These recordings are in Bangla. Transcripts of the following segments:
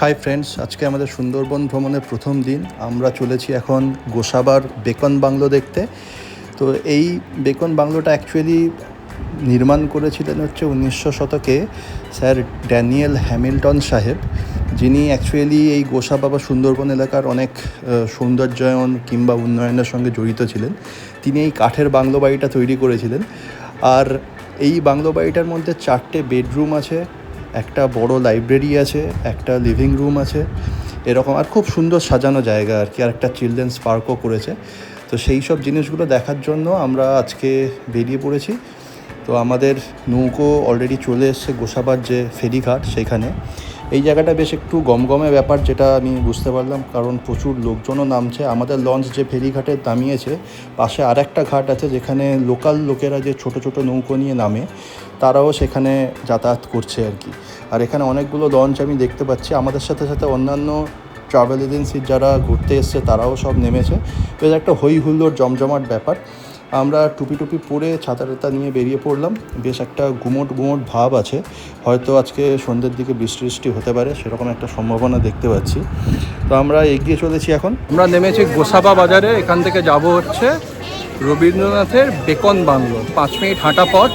হাই ফ্রেন্ডস আজকে আমাদের সুন্দরবন ভ্রমণের প্রথম দিন। আমরা চলেছি এখন গোসাবার বেকন বাংলো দেখতে। তো এই বেকন বাংলোটা অ্যাকচুয়ালি নির্মাণ করেছিলেন হচ্ছে উনিশশো শতকে স্যার ড্যানিয়েল হ্যামিল্টন সাহেব, যিনি অ্যাকচুয়ালি এই গোসা বাবা সুন্দরবন এলাকার অনেক সৌন্দর্যায়ন কিংবা উন্নয়নের সঙ্গে জড়িত ছিলেন। তিনি এই কাঠের বাংলো বাড়িটা তৈরি করেছিলেন। আর এই বাংলো বাড়িটার মধ্যে চারটে বেডরুম আছে একটা বড় লাইব্রেরি আছে, একটা লিভিং রুম আছে, এরকম আর খুব সুন্দর সাজানো জায়গা আর কি, আর একটা চিলড্রেন্স পার্কও করেছে। তো সেই সব জিনিসগুলো দেখার জন্য আমরা আজকে বেরিয়ে পড়েছি। তো আমাদের নৌকো অলরেডি চলে এসছে গোসাবার যে ফেরিঘাট, সেখানে। এই জায়গাটা বেশ একটু গমগমে ব্যাপার যেটা আমি বুঝতে পারলাম, কারণ প্রচুর লোকজনও নামছে। আমাদের লঞ্চ যে ফেরিঘাটে নামিয়েছে, পাশে আর একটা ঘাট আছে যেখানে লোকাল লোকেরা যে ছোট ছোট নৌকো নিয়ে নামে, তারাও সেখানে যাতায়াত করছে আর কি। আর এখানে অনেকগুলো লঞ্চ আমি দেখতে পাচ্ছি। আমাদের সাথে সাথে অন্যান্য ট্রাভেল এজেন্সির যারা ঘুরতে এসছে, তারাও সব নেমেছে। বেশ একটা হই হুল্লোড় জমজমাট ব্যাপার। আমরা টুপি টুপি পরে ছাতা টাতা নিয়ে বেরিয়ে পড়লাম। বেশ একটা গুমোট গুমোট ভাব আছে। হয়তো আজকে সন্ধ্যের দিকে বৃষ্টি বৃষ্টি হতে পারে, সেরকম একটা সম্ভাবনা দেখতে পাচ্ছি। তো আমরা এগিয়ে চলেছি এখন। আমরা নেমেছি গোসাবা বাজারে, এখান থেকে যাব হচ্ছে রবীন্দ্রনাথের বেকন বাংলো। পাঁচ মিনিট হাঁটা পথ।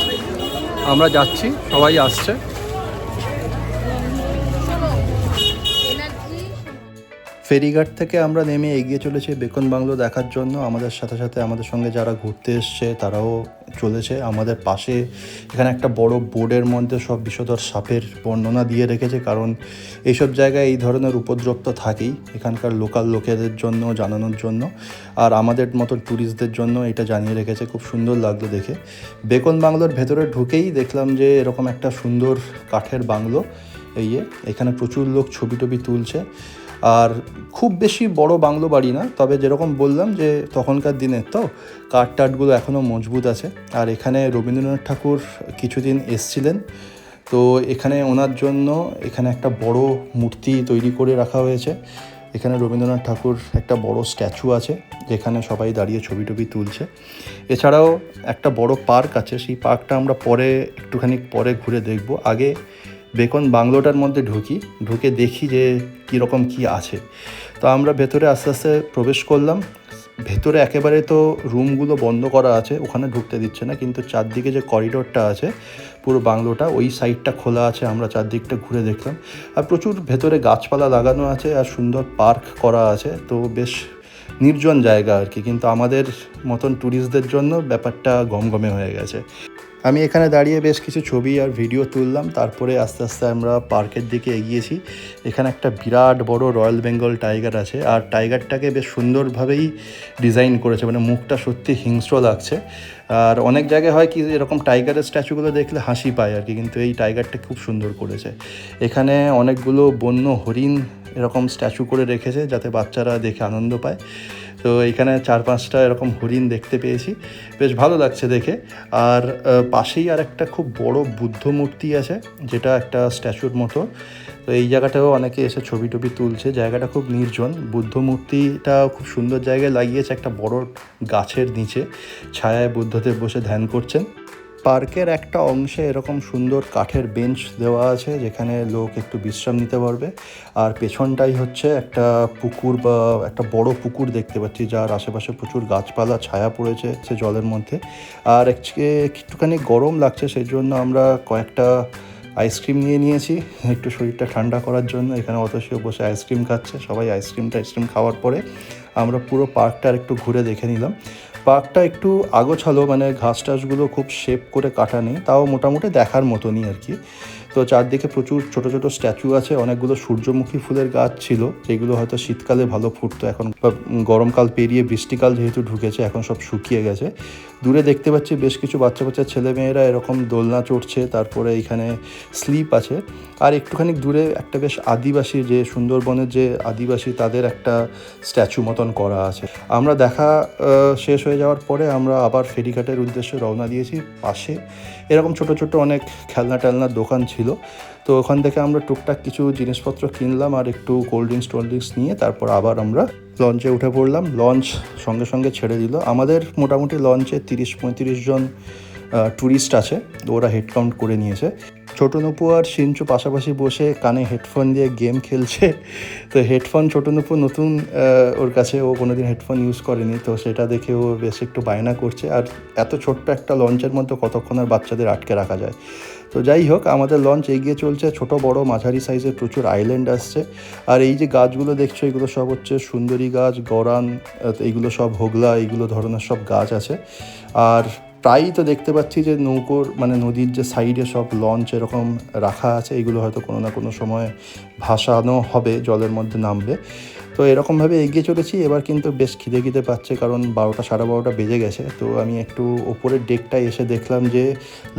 আমরা যাচ্ছি, সবাই আসছে। ফেরিঘাট থেকে আমরা নেমে এগিয়ে চলেছি বেকন বাংলো দেখার জন্য। আমাদের সাথে সাথে আমাদের সঙ্গে যারা ঘুরতে এসছে, তারাও চলেছে। আমাদের পাশে এখানে একটা বড় বোর্ডের মধ্যে সব বিষধর সাপের বর্ণনা দিয়ে রেখেছে, কারণ এইসব জায়গায় এই ধরনের উপদ্রব তো থাকেই এখানকার লোকাল লোকেদের জন্য, জানানোর জন্য। আর আমাদের মতো ট্যুরিস্টদের জন্য এটা জানিয়ে রেখেছে, খুব সুন্দর লাগল দেখে। বেকন বাংলোর ভেতরে ঢুকেই দেখলাম যে এরকম একটা সুন্দর কাঠের বাংলো। এই যে, এখানে প্রচুর লোক ছবি টবি তুলছে। আর খুব বেশি বড় বাংলো বাড়ি না তবে যেরকম বললাম যে তখনকার দিনের তো কাঠ টাটগুলো এখনও মজবুত আছে। আর এখানে রবীন্দ্রনাথ ঠাকুর কিছুদিন এসছিলেন। তো এখানে ওনার জন্য এখানে একটা বড় মূর্তি তৈরি করে রাখা হয়েছে। এখানে রবীন্দ্রনাথ ঠাকুর একটা বড় স্ট্যাচু আছে যেখানে সবাই দাঁড়িয়ে ছবি টবি তুলছে। এছাড়াও একটা বড় পার্ক আছে সেই পার্কটা আমরা পরে একটুখানি পরে ঘুরে দেখব। আগে বেকন বাংলোটার মধ্যে ঢুকি, ঢুকে দেখি যে কীরকম কি আছে। তো আমরা ভেতরে আস্তে আস্তে প্রবেশ করলাম। ভেতরে একেবারে তো রুমগুলো বন্ধ করা আছে, ওখানে ঢুকতে দিচ্ছে না, কিন্তু চারদিকে যে করিডোরটা আছে, পুরো বাংলোটা, ওই সাইডটা খোলা আছে, আমরা চারদিকটা ঘুরে দেখলাম। আর প্রচুর ভেতরে গাছপালা লাগানো আছে আর সুন্দর পার্ক করা আছে, তো বেশ নির্জন জায়গা আর কি, কিন্তু আমাদের মতন ট্যুরিস্টদের জন্য ব্যাপারটা গমগমে হয়ে গেছে। আমি এখানে দাঁড়িয়ে বেশ কিছু ছবি আর ভিডিও তুললাম, তারপরে আস্তে আস্তে আমরা পার্কের দিকে এগিয়েছি। এখানে একটা বিরাট বড় রয়্যাল বেঙ্গল টাইগার আছে, আর টাইগারটাকে বেশ সুন্দরভাবেই ডিজাইন করেছে মানে মুখটা সত্যি হিংস্র লাগছে। আর অনেক জায়গায় হয় কি, এরকম টাইগারের স্ট্যাচুগুলো দেখলে হাসি পায় আর কি, কিন্তু এই টাইগারটা খুব সুন্দর করেছে। এখানে অনেকগুলো বন্য হরিণ এরকম স্ট্যাচু করে রেখেছে যাতে বাচ্চারা দেখে আনন্দ পায়। তো এখানে চার পাঁচটা এরকম হরিণ দেখতে পেয়েছি। বেশ ভালো লাগছে দেখে। আর পাশেই আর একটা খুব বড় বুদ্ধ মূর্তি আছে, যেটা একটা স্ট্যাচুর মতো। তো এই জায়গাটাও অনেকে এসে ছবি টবি তুলছে। জায়গাটা খুব নির্জন। বুদ্ধ মূর্তিটা খুব সুন্দর জায়গায় লাগিয়েছে একটা বড় গাছের নিচে। ছায়ায় বুদ্ধদেব বসে ধ্যান করছেন। পার্কের একটা অংশে এরকম সুন্দর কাঠের বেঞ্চ দেওয়া আছে, যেখানে লোক একটু বিশ্রাম নিতে পারবে। আর পেছনটাই হচ্ছে একটা পুকুর বা একটা বড় পুকুর দেখতে পাচ্ছি, যার আশেপাশে প্রচুর গাছপালা, ছায়া পড়েছে সে জলের মধ্যে। আর একটুখানি গরম লাগছে, সেই জন্য আমরা কয়েকটা আইসক্রিম নিয়ে নিয়েছি। একটু শরীরটা ঠান্ডা করার জন্য এখানে অতসীও বসে আইসক্রিম খাচ্ছে। সবাই আইসক্রিম টাইসক্রিম খাওয়ার পরে আমরা পুরো পার্কটা একটু ঘুরে দেখে নিলাম। পার্কটা একটু আগোছালো মানে ঘাস টাসগুলো খুব শেপ করে কাটা নেই। তাও মোটামুটি দেখার মতনই আর কি। তো চারদিকে প্রচুর ছোট ছোট স্ট্যাচু আছে। অনেকগুলো সূর্যমুখী ফুলের গাছ ছিল, যেগুলো হয়তো শীতকালে ভালো ফুটতো। এখন গরমকাল পেরিয়ে বৃষ্টিকাল যেহেতু ঢুকেছে, এখন সব শুকিয়ে গেছে। দূরে দেখতে পাচ্ছি বেশ কিছু বাচ্চা বাচ্চা ছেলেমেয়েরা এরকম দোলনা চড়ছে, তারপরে এখানে স্লিপ আছে। আর একটুখানি দূরে একটা বেশ আদিবাসী যে সুন্দরবনের যে আদিবাসী, তাদের একটা স্ট্যাচু মতন করা আছে। আমরা দেখা শেষ হয়ে যাওয়ার পরে আমরা আবার ফেরিঘাটের উদ্দেশ্যে রওনা দিয়েছি পাশে। এরকম ছোট ছোট অনেক খেলনা টেলনার দোকান ছিল। তো ওখান থেকে আমরা টুকটাক কিছু জিনিসপত্র কিনলাম আর একটু কোল্ড ড্রিঙ্কস, টোল্ড ড্রিঙ্কস নিয়ে তারপর আবার আমরা লঞ্চে উঠে পড়লাম। লঞ্চ সঙ্গে সঙ্গে ছেড়ে দিল। আমাদের মোটামুটি লঞ্চে তিরিশ পঁয়ত্রিশ জন ট্যুরিস্ট আছে। ওরা হেড কাউন্ট করে নিয়েছে। ছোটো নুপু আর সিঞ্চু পাশাপাশি বসে কানে হেডফোন দিয়ে গেম খেলছে। তো হেডফোন ছোটো নুপু নতুন ওর কাছে। ও কোনোদিন হেডফোন ইউজ করেনি। তো সেটা দেখে ও বেশ একটু বায়না করছে। আর এত ছোট্ট একটা লঞ্চের মধ্যে কতক্ষণ আর বাচ্চাদের আটকে রাখা যায়? তো যাই হোক, আমাদের লঞ্চ এগিয়ে চলছে। ছোট, বড়, মাঝারি সাইজের প্রচুর আইল্যান্ড আসছে। আর এই যে গাছগুলো দেখছ, এগুলো সব হচ্ছে সুন্দরী গাছ, গরান এইগুলো সব হোগলা এইগুলো ধরনের সব গাছ আছে। আর প্রায়ই তো দেখতে পাচ্ছি যে নৌকোর মানে নদীর যে সাইডে সব লঞ্চ এরকম রাখা আছে। এগুলো হয়তো কোনো না কোনো সময় ভাসানো হবে, জলের মধ্যে নামবে। তো এরকমভাবে এগিয়ে চলেছি, এবার কিন্তু বেশ খিদে খিদে পাচ্ছে কারণ বারোটা, সাড়ে বারোটা বেজে গেছে। তো আমি একটু ওপরের ডেকটায় এসে দেখলাম যে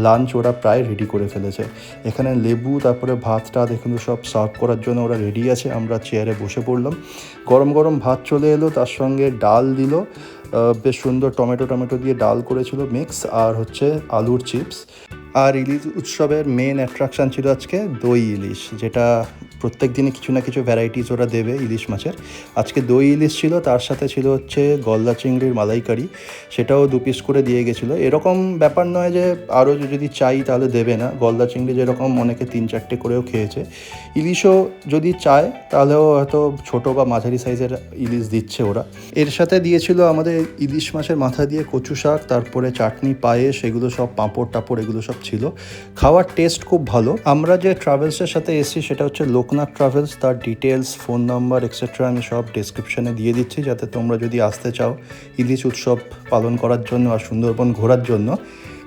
লাঞ্চ ওরা প্রায় রেডি করে ফেলেছে। এখানে লেবু, তারপরে ভাতটা দেখুন সব সার্ভ করার জন্য ওরা রেডি আছে। আমরা চেয়ারে বসে পড়লাম। গরম গরম ভাত চলে এলো, তার সঙ্গে ডাল দিল। বেশ সুন্দর টমেটো টমেটো দিয়ে ডাল করেছিল মিক্স আর হচ্ছে আলুর চিপস আর ইলিশ উৎসবের মেন অ্যাট্রাকশান ছিল আজকে দই ইলিশ, যেটা প্রত্যেক দিনে কিছু না কিছু ভ্যারাইটিস ওরা দেবে ইলিশ মাছের। আজকে দই ইলিশ ছিল, তার সাথে ছিল হচ্ছে গলদা চিংড়ির মালাইকারি, সেটাও দু পিস করে দিয়ে গেছিল। এরকম ব্যাপার নয় যে আরও যদি চাই তাহলে দেবে না। গলদা চিংড়ি যেরকম অনেকে তিন চারটে করেও খেয়েছে। ইলিশও যদি চায় তাহলেও হয়তো ছোটো বা মাঝারি সাইজের ইলিশ দিচ্ছে ওরা। এর সাথে দিয়েছিল আমাদের ইলিশ মাছের মাথা দিয়ে কচু শাক, তারপরে চাটনি, পায়েস, এগুলো সব পাঁপড় টাপড় এগুলো সব ছিল। খাওয়ার টেস্ট খুব ভালো। আমরা যে ট্রাভেলসের সাথে এসেছি সেটা হচ্ছে লোকনাথ ট্রাভেলস তার details phone number et cetera আমি সব ডিসক্রিপশনে দিয়ে দিচ্ছি যাতে তোমরা যদি আসতে চাও ইলিশ উৎসব পালন করার জন্য আর সুন্দরবন ঘোরার জন্য,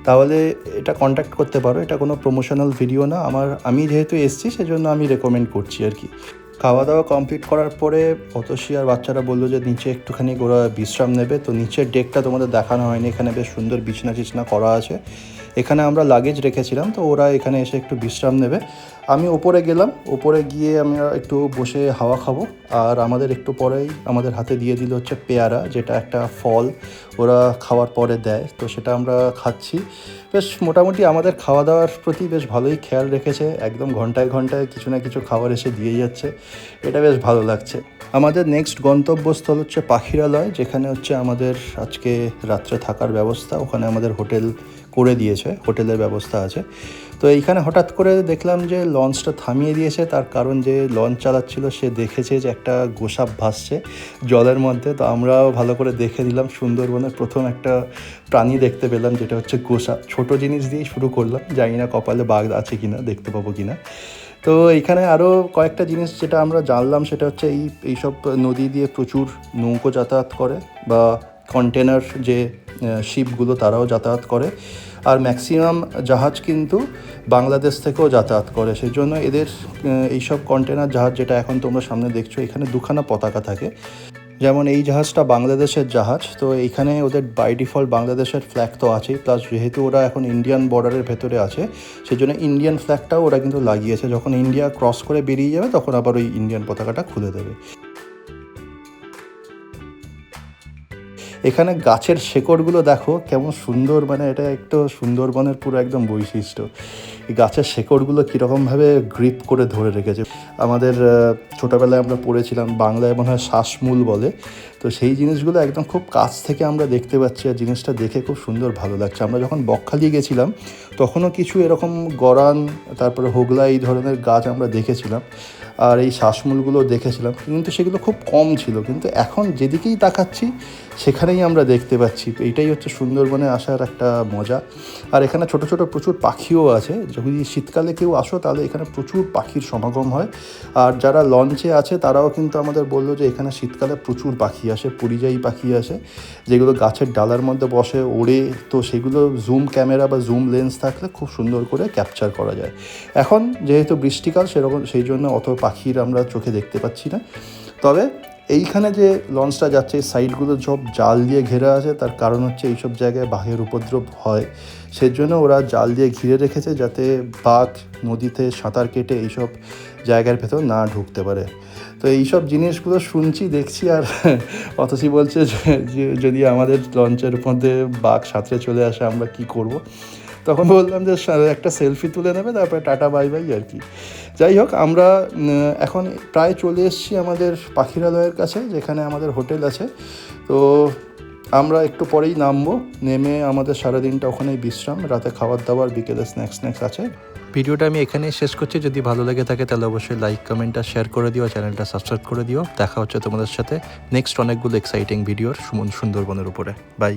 তাহলে এটা কন্ট্যাক্ট করতে পারো। এটা কোনো প্রমোশনাল ভিডিও না। আমার, আমি যেহেতু এসেছি, সেজন্য আমি রেকমেন্ড করছি আর কি। খাওয়া দাওয়া কমপ্লিট করার পরে অতসী আর বাচ্চারা বলল যে নিচে একটুখানি ওরা বিশ্রাম নেবে। তো নিচের ডেকটা তোমাদের দেখানো হয়নি। এখানে বেশ সুন্দর বিছনা টিছনা করা আছে। এখানে আমরা লাগেজ রেখেছিলাম, তো ওরা এখানে এসে একটু বিশ্রাম নেবে। আমি ওপরে গেলাম, ওপরে গিয়ে আমরা একটু বসে হাওয়া খাব, আর আমাদের একটু পরেই আমাদের হাতে দিয়ে দিল হচ্ছে পেয়ারা, যেটা একটা ফল ওরা খাওয়ার পরে দেয়, তো সেটা আমরা খাচ্ছি। বেশ মোটামুটি আমাদের খাওয়া দাওয়ার প্রতি বেশ ভালোই খেয়াল রেখেছে, একদম ঘন্টায় ঘন্টায় কিছু না কিছু খাবার এসে দিয়ে যাচ্ছে, এটা বেশ ভালো লাগছে। আমাদের নেক্সট গন্তব্যস্থল হচ্ছে পাখিরালয়, যেখানে হচ্ছে আমাদের আজকে রাত্রে থাকার ব্যবস্থা, ওখানে আমাদের হোটেল করে দিয়েছে, হোটেলের ব্যবস্থা আছে। তো এইখানে হঠাৎ করে দেখলাম যে লঞ্চটা থামিয়ে দিয়েছে, তার কারণ যে লঞ্চ চালাচ্ছিল, সে দেখেছে যে একটা গোসাপ ভাসছে জলের মধ্যে। তো আমরাও ভালো করে দেখে দিলাম সুন্দরবনের প্রথম একটা প্রাণী দেখতে পেলাম, যেটা হচ্ছে গোসাপ। ছোট জিনিস দিয়েই শুরু করলাম, জানি না কপালে বাঘ আছে কিনা, দেখতে পাবো কিনা। তো এখানে আরও কয়েকটা জিনিস যেটা আমরা জানলাম, সেটা হচ্ছে এই, এইসব নদী দিয়ে প্রচুর নৌকো যাতায়াত করে বা কন্টেনার যে শিপগুলো তারাও যাতায়াত করে। আর ম্যাক্সিমাম জাহাজ কিন্তু বাংলাদেশ থেকেও যাতায়াত করে। সেই জন্য এদের এইসব কন্টেনার জাহাজ যেটা এখন তোমরা সামনে দেখছ, এখানে দুখানা পতাকা থাকে। যেমন এই জাহাজটা বাংলাদেশের জাহাজ, তো এইখানে ওদের বাই ডিফল্ট বাংলাদেশের ফ্ল্যাগ তো আছেই। প্লাস যেহেতু ওরা এখন ইন্ডিয়ান বর্ডারের ভেতরে আছে সেই জন্য ইন্ডিয়ান ফ্ল্যাগটাও ওরা কিন্তু লাগিয়েছে। যখন ইন্ডিয়া ক্রস করে বেরিয়ে যাবে, তখন আবার ওই ইন্ডিয়ান পতাকাটা খুলে দেবে। এখানে গাছের শেকড়গুলো দেখো কেমন সুন্দর মানে এটা একটু সুন্দরবনের পুরো একদম বৈশিষ্ট্য। গাছের শেকড়গুলো কীরকমভাবে গ্রিপ করে ধরে রেখেছে। আমাদের ছোটোবেলায় আমরা পড়েছিলাম, বাংলায় মনে হয় শ্বাসমূল বলে। তো সেই জিনিসগুলো একদম খুব কাছ থেকে আমরা দেখতে পাচ্ছি আর জিনিসটা দেখে খুব সুন্দর ভালো লাগছে। আমরা যখন বকখালি গেছিলাম, তখনও কিছু এরকম গরান, তারপরে হোগলা এই ধরনের গাছ আমরা দেখেছিলাম। আর এই শ্বাসমূলগুলো দেখেছিলাম, কিন্তু সেগুলো খুব কম ছিল। কিন্তু এখন যেদিকেই তাকাচ্ছি, সেখানেই আমরা দেখতে পাচ্ছি। এইটাই হচ্ছে সুন্দরবনে আসার একটা মজা। আর এখানে ছোট ছোট প্রচুর পাখিও আছে। যদি শীতকালে কেউ আসো, তাহলে এখানে প্রচুর পাখির সমাগম হয়। আর যারা লঞ্চে আছে, তারাও কিন্তু আমাদের বলল যে এখানে শীতকালে প্রচুর পাখি আসে, পরিযায়ী পাখি আসে, যেগুলো গাছের ডালার মধ্যে বসে, ওড়ে। তো সেগুলো জুম ক্যামেরা বা জুম লেন্স থাকলে খুব সুন্দর করে ক্যাপচার করা যায়। এখন যেহেতু বৃষ্টিকাল, সেরকম, সেই জন্য অত পাখির আমরা চোখে দেখতে পাচ্ছি না। তবে এইখানে যে লঞ্চটা যাচ্ছে সাইডগুলো সব জাল দিয়ে ঘেরা আছে। তার কারণ হচ্ছে এইসব জায়গায় বাঘের উপদ্রব হয়। সেজন্য ওরা জাল দিয়ে ঘিরে রেখেছে যাতে বাঘ নদীতে সাঁতার কেটে এইসব জায়গার ভেতর না ঢুকতে পারে। তো এইসব জিনিসগুলো শুনছি, দেখছি আর অথচি বলছে যে যদি আমাদের লঞ্চের মধ্যে বাঘ সাঁতরে চলে আসে, আমরা কি করব। তখন বললাম যে একটা সেলফি তুলে নেবে তারপরে টাটা বাই বাই আর কি। যাই হোক আমরা এখন প্রায় চলে এসেছি আমাদের পাখিরালয়ের কাছে যেখানে আমাদের হোটেল আছে। তো আমরা একটু পরেই নামবো নেমে আমাদের সারাদিনটা ওখানেই বিশ্রাম রাতে খাবার দাবার বিকেলে স্ন্যাক্স স্ন্যাক্স আছে। ভিডিওটা আমি এখানেই শেষ করছি। যদি ভালো লেগে থাকে তাহলে অবশ্যই লাইক কমেন্ট আর শেয়ার করে দিও চ্যানেলটা সাবস্ক্রাইব করে দিও। দেখা হচ্ছে তোমাদের সাথে নেক্সট অনেকগুলো এক্সাইটিং ভিডিওর সুমন সুন্দরবনের উপরে। বাই